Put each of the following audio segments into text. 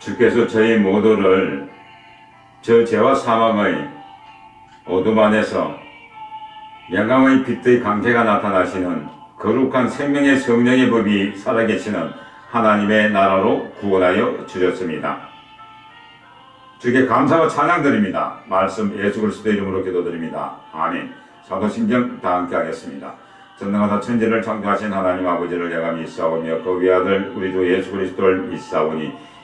주께서 저희 모두를 저 죄와 사망의 어둠 안에서 영광의 빛의 강태가 나타나시는 거룩한 생명의 성령의 법이 살아계시는 하나님의 나라로 구원하여 주셨습니다. 주께 감사와 찬양 드립니다. 말씀 예수 그리스도 이름으로 기도드립니다. 아멘. 사도신경 다 함께 하겠습니다. 전능하다 천지를 창조하신 하나님 아버지를 내가 믿사오며 그 위아들 우리 주 예수 그리스도를 믿사오니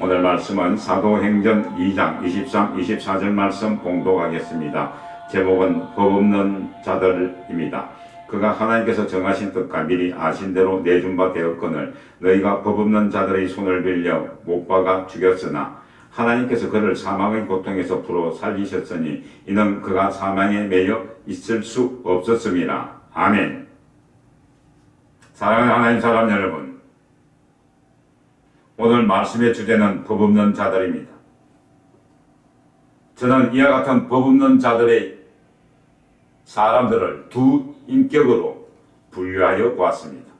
오늘 말씀은 사도행전 2장 23, 24절 말씀 공독하겠습니다. 제목은 법 없는 자들입니다. 그가 하나님께서 정하신 뜻과 미리 아신 대로 내준 바 되었거늘 너희가 법 없는 자들의 손을 빌려 못 박아 죽였으나 하나님께서 그를 사망의 고통에서 풀어 살리셨으니 이는 그가 사망에 매여 있을 수 없었음이라. 아멘. 사랑하는 하나님 사람 여러분, 오늘 말씀의 주제는 법 없는 자들입니다. 저는 이와 같은 법 없는 자들의 사람들을 두 인격으로 분류하여 보았습니다.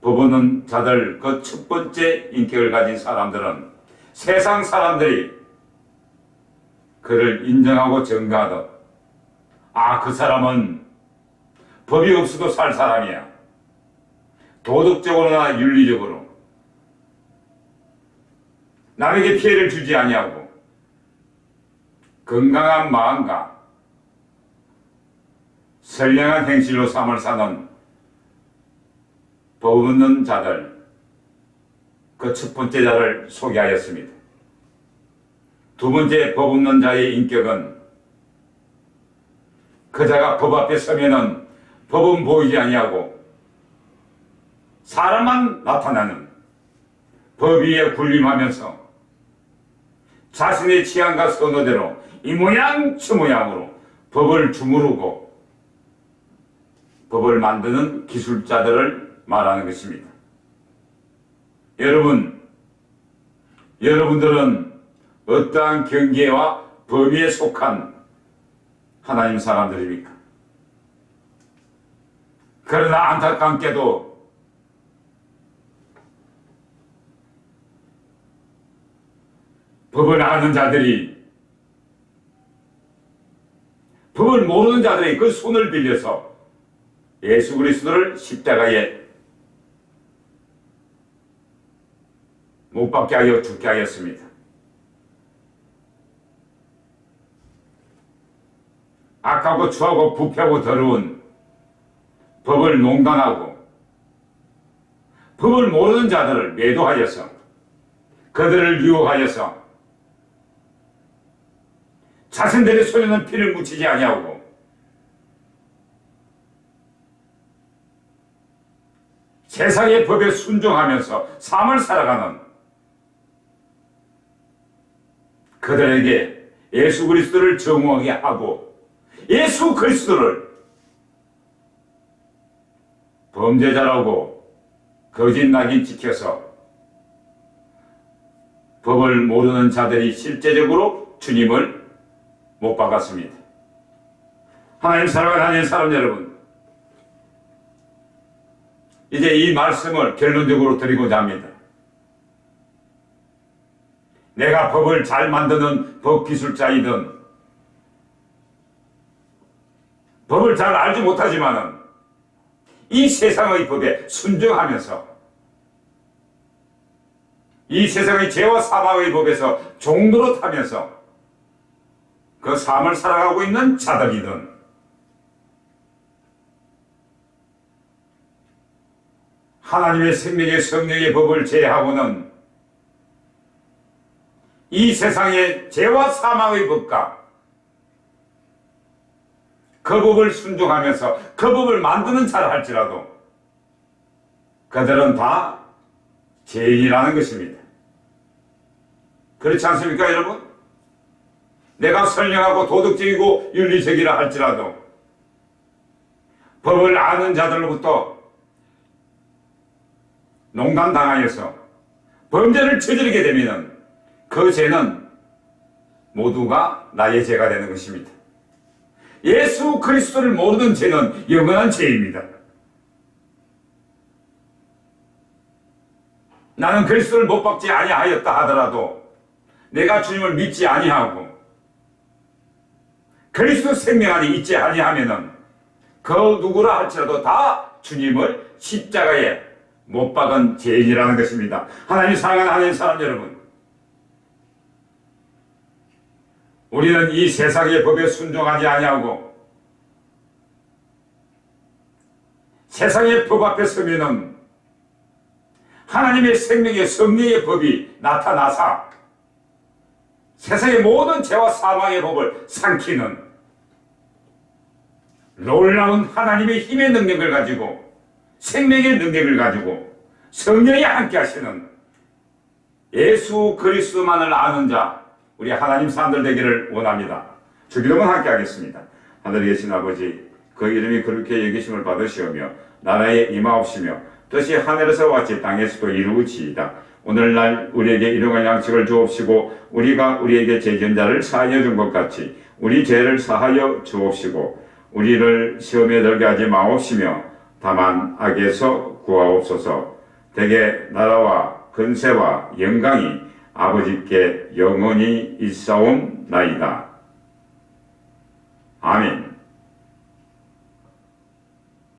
법 없는 자들 그 첫 번째 인격을 가진 사람들은 세상 사람들이 그를 인정하고 증가하듯 아 그 사람은 법이 없어도 살 사람이야. 도덕적으로나 윤리적으로 남에게 피해를 주지 아니하고 건강한 마음과 선량한 행실로 삶을 사는 법 없는 자들 그 첫 번째 자를 소개하였습니다. 두 번째 법 없는 자의 인격은 그 자가 법 앞에 서면은 법은 보이지 아니하고 사람만 나타나는 법 위에 군림하면서 자신의 취향과 선호대로 이 모양 저 모양으로 법을 주무르고 법을 만드는 기술자들을 말하는 것입니다. 여러분, 여러분들은 어떠한 경계와 범위에 속한 하나님 사람들입니까? 그러나 안타깝게도 법을 아는 자들이 법을 모르는 자들이 그 손을 빌려서 예수 그리스도를 십자가에 못 박게 하여 죽게 하였습니다. 악하고 추하고 부패하고 더러운 법을 농단하고 법을 모르는 자들을 매도하여서 그들을 유혹하여서 자신들의 손에는 피를 묻히지 아니하고 세상의 법에 순종하면서 삶을 살아가는 그들에게 예수 그리스도를 정오하게 하고 예수 그리스도를 범죄자라고 거짓 낙인 지켜서 법을 모르는 자들이 실제적으로 주님을 못 박았습니다. 하나님 사랑을 하는 사람 여러분, 이제 이 말씀을 결론적으로 드리고자 합니다. 내가 법을 잘 만드는 법 기술자이든 법을 잘 알지 못하지만은 이 세상의 법에 순종하면서 이 세상의 죄와 사망의 법에서 종로로 타면서 그 삶을 살아가고 있는 자들이든 하나님의 생명의 성령의 법을 제하고는 이 세상의 죄와 사망의 법과 그 법을 순종하면서 그 법을 만드는 자를 할지라도 그들은 다 죄인이라는 것입니다. 그렇지 않습니까, 여러분? 내가 선량하고 도덕적이고 윤리적이라 할지라도 법을 아는 자들로부터 농간당하여서 범죄를 저지르게 되면 그 죄는 모두가 나의 죄가 되는 것입니다. 예수 그리스도를 모르는 죄는 영원한 죄입니다. 나는 그리스도를 못 박지 아니하였다 하더라도 내가 주님을 믿지 아니하고 그리스도 생명 안에 있지 아니하면은 그 누구라 할지라도 다 주님을 십자가에 못 박은 죄인이라는 것입니다. 하나님 사랑하는 하나님 사람 여러분. 우리는 이 세상의 법에 순종하지 아니하고 세상의 법 앞에 서면은 하나님의 생명의 성령의 법이 나타나사 세상의 모든 죄와 사망의 법을 삼키는 놀라운 하나님의 힘의 능력을 가지고 생명의 능력을 가지고 성령이 함께 하시는 예수 그리스도만을 아는 자 우리 하나님 사람들 되기를 원합니다. 주기도문 함께 하겠습니다. 하늘에 계신 아버지 그 이름이 그렇게 여기심을 받으시오며 나라에 임하옵시며 뜻이 하늘에서 왔지 땅에서도 이루어지이다. 오늘날 우리에게 일용할 양식을 주옵시고 우리가 우리에게 죄전자를 사하여 준 것 같이 우리 죄를 사하여 주옵시고 우리를 시험에 들게 하지 마옵시며 다만 악에서 구하옵소서 대개 나라와 근세와 영광이 아버지께 영원히 있사옵나이다. 아멘